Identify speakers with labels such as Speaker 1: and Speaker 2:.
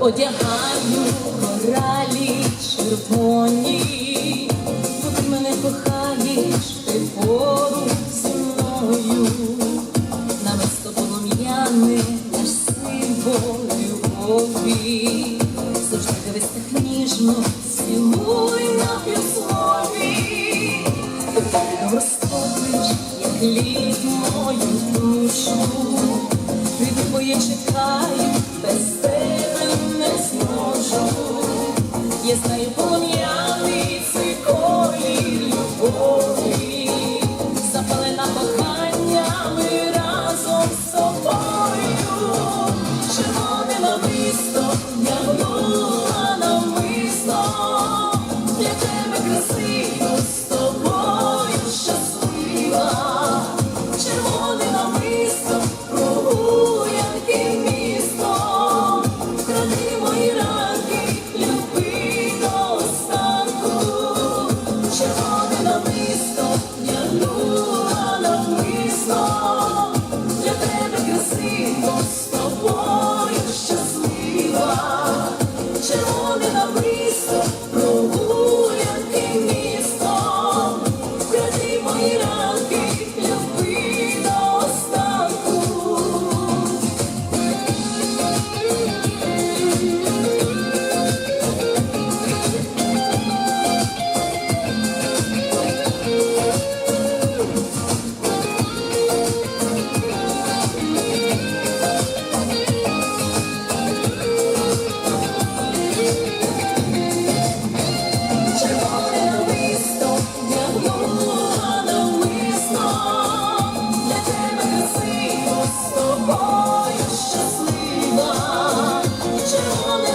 Speaker 1: одягаю коралі червоні, бо ти мене кохаєш, ти поруч зі мною, намисто полум'яне, наш символ любові, завжди дивись так ніжно, цілуй на півслові, ти як лід мою душу. Від твоє чекаю, без тебе душу, я знаю.